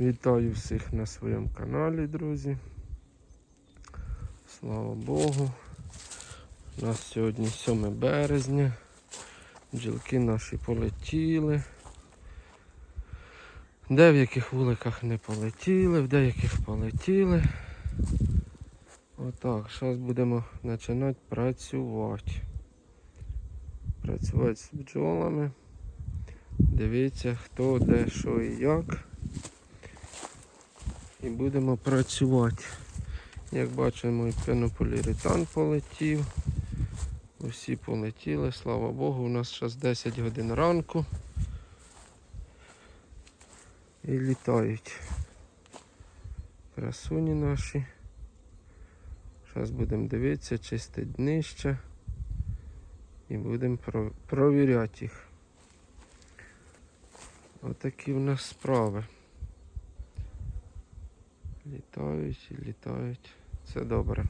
Вітаю всіх на своєму каналі, друзі. Слава Богу. У нас сьогодні 7 березня. Бджілки наші полетіли. В деяких вуликах не полетіли, в деяких полетіли. Отак, зараз будемо починати працювати. Працювати з бджолами. Дивіться, хто, де, що і як. І будемо працювати. Як бачимо, і пенополіретан полетів. Усі полетіли, слава Богу, у нас зараз 10 годин ранку. І літають. Красуні наші. Зараз будемо дивитися, чисте днище. І будемо провіряти їх. Отакі в нас справи. Літають і літають. Це добре.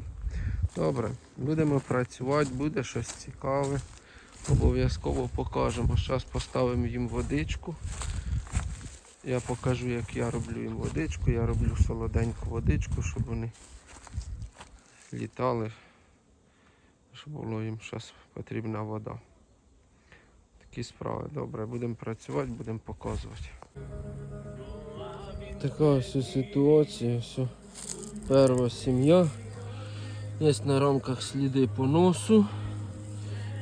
Добре, будемо працювати, буде щось цікаве. Обов'язково покажемо. Зараз поставимо їм водичку. Я покажу, як я роблю їм водичку. Я роблю солоденьку водичку, щоб вони літали, щоб було їм зараз потрібна вода. Такі справи. Добре, будемо працювати, будемо показувати. Така ось ситуація. Все. Перша сім'я. Є на рамках сліди поносу.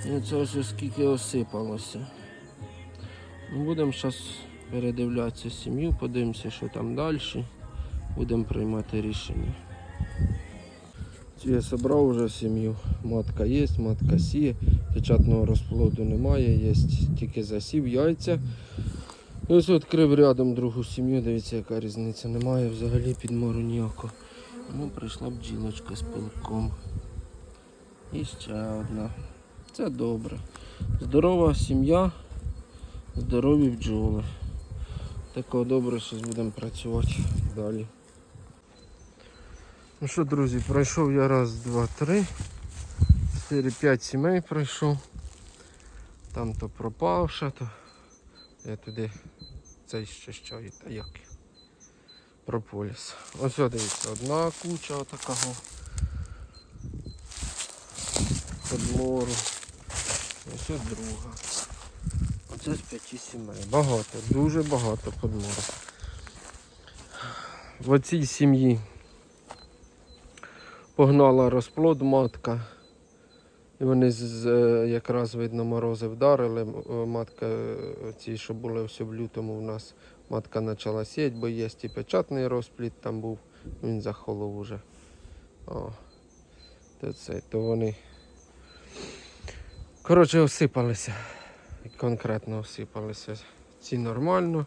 І це ось скільки осипалося. Ну, Будемо зараз передивлятися сім'ю, подивимося, що там далі. Будемо приймати рішення. Я зібрав вже сім'ю. Матка є, матка сіє, печатного розплоду немає, є тільки засів, яйця. І ось відкрив рядом другу сім'ю, дивіться, яка різниця. Немає взагалі підмору ніякого. Ну, прийшла бджілочка з пилком. І ще одна. Це добре. Здорова сім'я, здорові бджоли. Такого добре, що будемо працювати далі. Ну що, друзі, пройшов я раз, два, три. 4-5 сімей пройшов. Там то пропавша, то я туди цей і та як. Прополіс. Ось дивіться, одна куча отакого подмору. Ось друга. Оце з п'яти сімей. Багато, дуже багато подмору. В оцій сім'ї погнала розплод матка. І вони е, якраз видно морози вдарили. Е, Матка, е, ці, що були все в лютому, у нас матка почала сіяти, бо є і печатний розплід там був, він захолов уже. О, то, це, то вони. Коротше, осипалися. Конкретно осипалися. Ці нормально,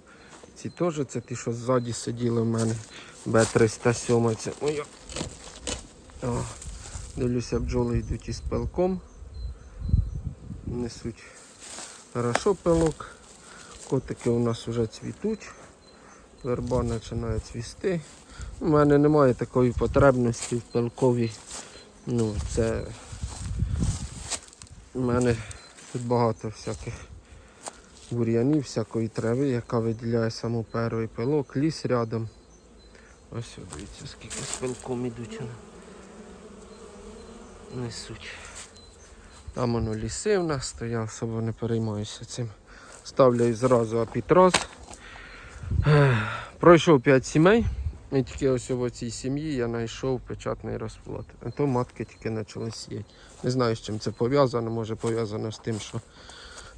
ці теж, це ті, що ззаді сиділи в мене. Б307. Це моя. О, дивлюся, бджоли йдуть із пилком. Несуть хорошо пилок. Котики у нас вже цвітуть. Верба починає цвісти. У мене немає такої потребності в пилковій. Ну, це у мене тут багато всяких бур'янів, всякої трави, яка виділяє саму перший пилок, ліс рядом. Ось дивіться, скільки з пилком ідуть. Вони. Несуть. Там воно ліси в нас, то особо не переймаюся цим. Ставлю зразу апітраз. Ех, Пройшов 5 сімей. І тільки ось в цій сім'ї я знайшов печатний розплод. А то матки тільки почали сіяти. Не знаю, з чим це пов'язано, може пов'язано з тим, що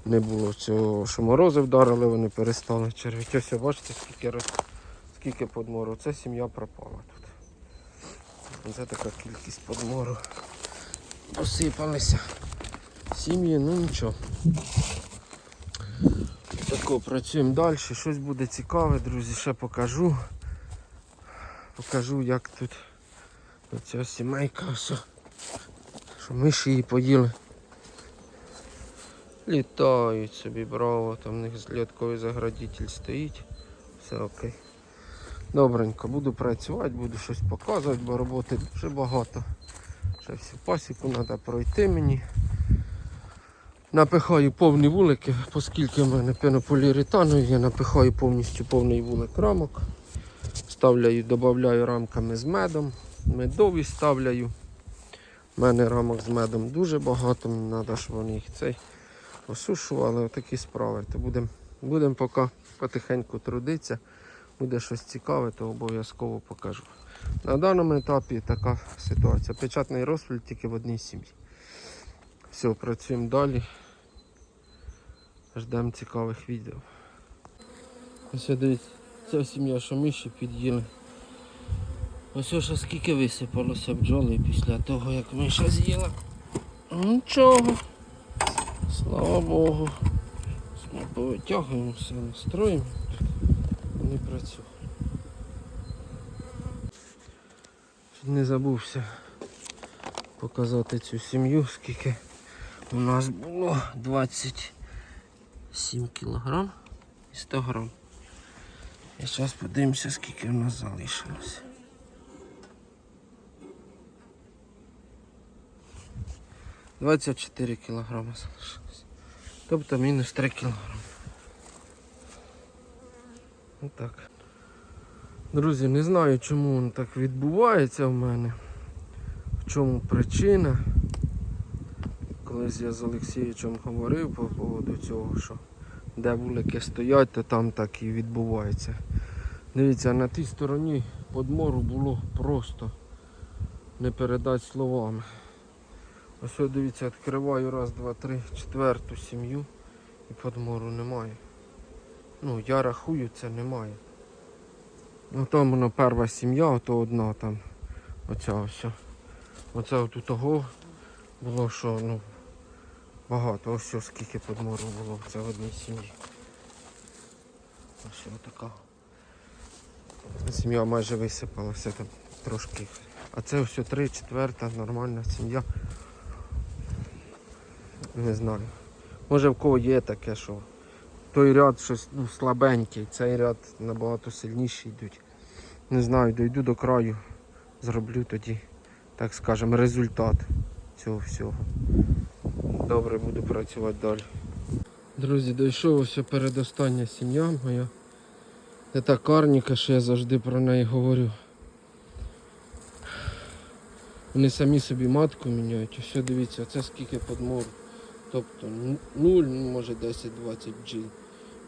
не було цього, що морози вдарили, вони перестали червити. Ось бачите, скільки, роз... скільки подмору. Це сім'я пропала тут. Це така кількість подмору. Посипалися. Сім'ї, ну нічого. Тако працюємо далі. Щось буде цікаве, друзі, ще покажу. Покажу, як тут оця сімейка, все. що миші її поїли. Літають собі, браво, там у них злітковий заградитель стоїть. Все окей. Добренько, буду працювати, буду щось показувати, бо роботи дуже багато. Ще всю пасіку треба пройти мені. Напихаю повні вулики, оскільки в мене пенополіуретану, я напихаю повністю повний вулик рамок. Ставляю, додаю рамками з медом. Медові ставляю. У мене рамок з медом дуже багато, мені треба, щоб вони їх цей осушували. Отакі справи. То будемо будем поки потихеньку трудитися. Буде щось цікаве, то обов'язково покажу. На даному етапі така ситуація. Печатний розпіль тільки в одній сім'ї. Все, працюємо далі. Ждемо цікавих відео. Ось дивіться, ця сім'я, що ми ще під'їли. Ось ось скільки висипалося бджоли після того, як ми ще з'їли. Нічого. Слава Богу. Ми повитягуємо все, настроїмо. Вони працюють. Не забувся показати цю сім'ю, скільки у нас було 27 кілограм і 100 грам. І зараз подивимося, скільки у нас залишилось. Двадцять чотири кілограми залишилось. Тобто мінус 3 кілограми. Отак. Друзі, не знаю, чому так відбувається в мене. В чому причина. Колись я з Олексійовичем говорив по поводу цього, що де вулики стоять, то там так і відбувається. Дивіться, на тій стороні подмору було просто не передати словами. Ось дивіться, відкриваю раз, два, три, четверту сім'ю і подмору немає. Ну, я рахую, це немає. Ну там воно перша сім'я, ото одна там. Оця ось. Оце от у того було, що ну багато. Ось ось скільки подмору було це в одній сім'ї. Ось така. Сім'я майже висипалася там трошки. А це все три, четверта, нормальна сім'я. Не знаю. Може в кого є таке, що той ряд щось ну, слабенький, цей ряд набагато сильніші йдуть. Не знаю, дойду до краю, зроблю тоді, так скажемо, результат цього всього. Добре, буду працювати далі. Друзі, дійшов ось передостання сім'я моя. Це та карніка, що я завжди про неї говорю. Вони самі собі матку міняють. Ось дивіться, це скільки подмору. Тобто 0, ну, може 10-20 бджіл.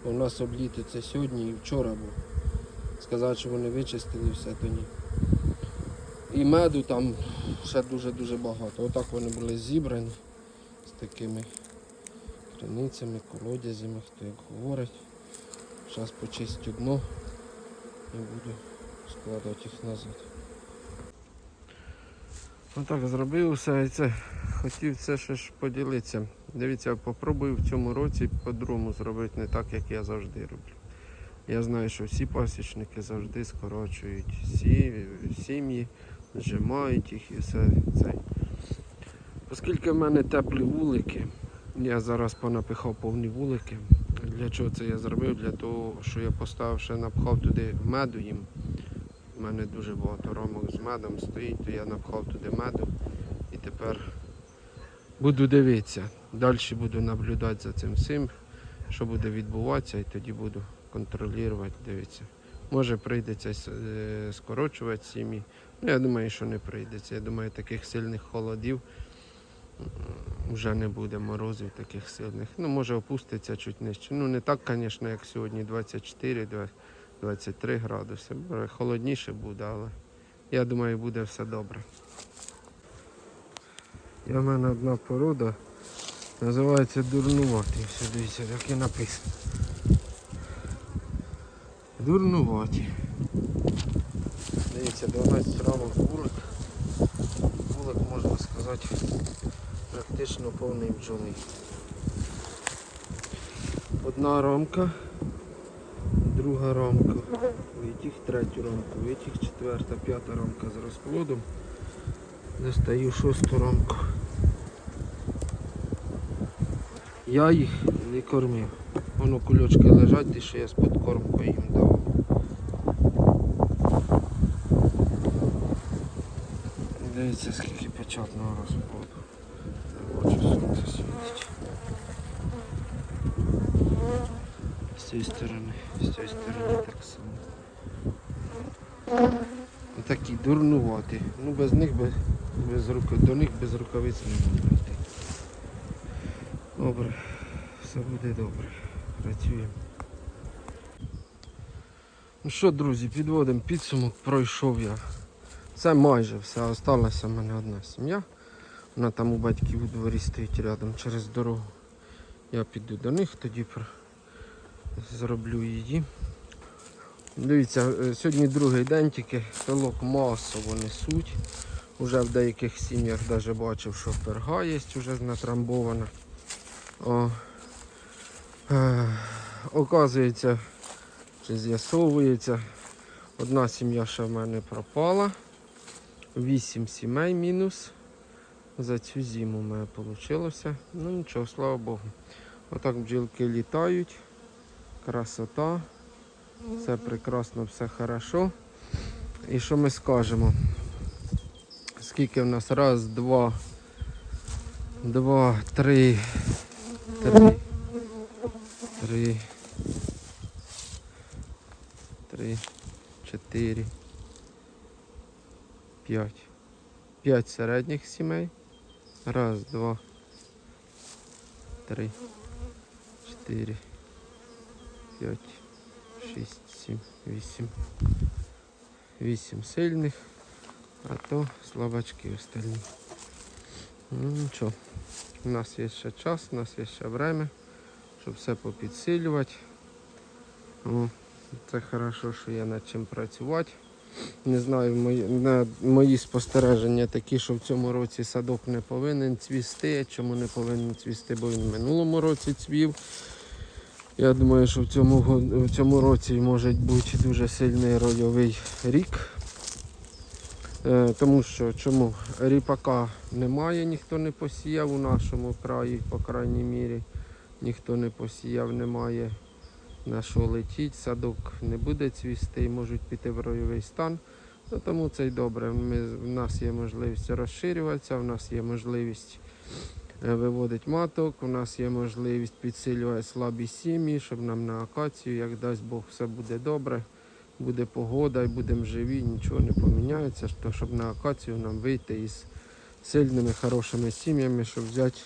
В нас обліти це сьогодні і вчора був. Сказати, що вони вичистили все, то ні. І меду там ще дуже-дуже багато. Отак вони були зібрані з такими криницями, колодязями, хто як говорить. Зараз почистю дно і буду складати їх назад. Отак зробив все і це. Хотів це ще ж поділитися. Дивіться, попробую в цьому році по-другому зробити не так, як я завжди роблю. Я знаю, що всі пасічники завжди скорочують сі- сім'ї, зжимають їх і все це. Оскільки в мене теплі вулики, я зараз понапихав повні вулики. Для чого це я зробив? Для того, що я поставив ще напхав туди меду їм. У мене дуже багато ромок з медом стоїть, то я напхав туди меду і тепер буду дивитися. Далі буду наблюдати за цим всім, що буде відбуватися, і тоді буду контролювати, дивитися. Може прийдеться е, скорочувати сім'ї. Ну, я думаю, що не прийдеться. Я думаю, таких сильних холодів вже не буде морозів таких сильних. Ну, може опуститься чуть нижче. Ну не так, звісно, як сьогодні 24, 23 градуси. Холодніше буде, але я думаю, буде все добре. І в мене одна порода називається дурнуватий. Все дивіться, як і написано. Дурнуваті. Дивіться, 12 рамок вулик. Вулик, можна сказати, практично повний бджоли. Одна рамка, друга рамка, витяг третю рамку, витяг четверта, п'ята рамка з розплодом. Достаю шосту рамку. Я їх не кормив. Воно кульочки лежать, ті, що я з подкормкою їм дав. Дивіться, скільки печатного розплоду. Не бачу, сонце світить. З цієї сторони, з цієї сторони так само. такі дурнуваті. Ну без них без, без руки, до них без рукавиць не можна. Добре, все буде добре. Працюємо. Ну що, друзі, підводимо підсумок, пройшов я. Це майже все. Осталася в мене одна сім'я. Вона там у батьків у дворі стоїть рядом через дорогу. Я піду до них, тоді зроблю її. Дивіться, е, сьогодні другий день тільки пилок масово несуть. Уже в деяких сім'ях навіть бачив, що перга є вже натрамбована. О, е, оказується, чи з'ясовується, одна сім'я ще в мене пропала. Вісім сімей мінус. За цю зиму в мене вийшло. Ну нічого, слава Богу. Отак бджілки літають. Красота. Все прекрасно, все хорошо. І що ми скажемо? Скільки в нас? Раз, два, два, три, три, три, три, чотири, п'ять. П'ять середніх сімей. Раз, два, три, чотири, п'ять, шість, сім, вісім. Вісім сильних, а то слабачки остальні. Ну нічого. У нас є ще час, у нас є ще время, щоб все попідсилювати. О, це хорошо, що є над чим працювати. Не знаю, мої, на, мої спостереження такі, що в цьому році садок не повинен цвісти. Чому не повинен цвісти, бо він в минулому році цвів. Я думаю, що в цьому, в цьому році може бути дуже сильний ройовий рік. Е, тому що чому ріпака немає, ніхто не посіяв у нашому краї, по крайній мірі. Ніхто не посіяв, немає на що летіть, садок не буде цвісти можуть піти в ройовий стан. Ну, тому це й добре. Ми, в нас є можливість розширюватися, в нас є можливість е, виводити маток, у нас є можливість підсилювати слабі сім'ї, щоб нам на акацію, як дасть Бог, все буде добре. Буде погода і будемо живі, нічого не поміняється, то щоб на акацію нам вийти із сильними, хорошими сім'ями, щоб взяти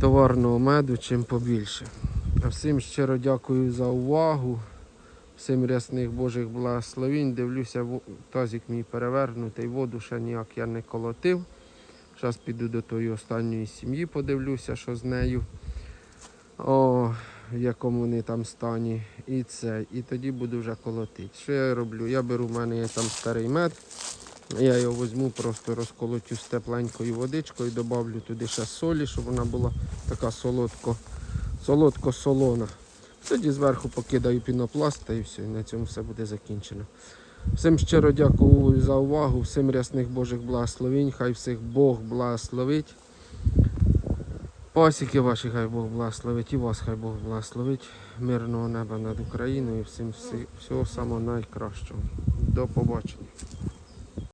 товарного меду чим побільше. А всім щиро дякую за увагу. Всім рясних Божих благословінь. Дивлюся, тазик мій перевернутий, воду ще ніяк я не колотив. Зараз піду до тої останньої сім'ї, подивлюся, що з нею. О, в якому вони там стані. І це. І тоді буду вже колотити. Що я роблю? Я беру, в мене є там старий мед. Я його візьму, просто розколотю з тепленькою водичкою, додавлю туди ще солі, щоб вона була така солодко, солодко-солона. Тоді зверху покидаю пінопласт та і все, і на цьому все буде закінчено. Всім щиро дякую за увагу, всім рясних Божих благословень, хай всіх Бог благословить. Пасіки ваші хай Бог благословить, і вас хай Бог благословить. Мирного неба над Україною, і всім всі- всього самого найкращого. До побачення.